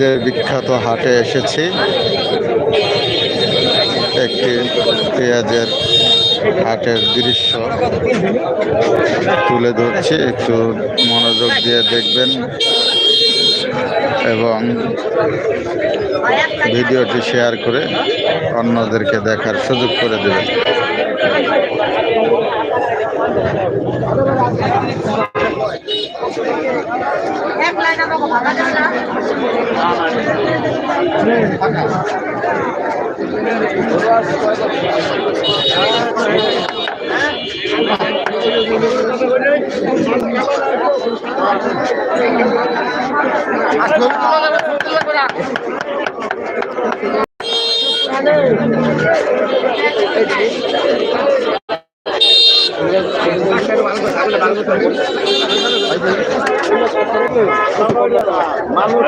যে বিখ্যাত হাটে এসেছি, একটি পেঁয়াজের হাটের দৃশ্য। তুলে ধরছি, একটু মনোযোগ দিয়ে দেখবেন এবং ভিডিওটি শেয়ার করে অন্যদেরকে দেখার সুযোগ করে দেবেন। এক লাইন আমাকে ভাড়া দেবে না। মানুষ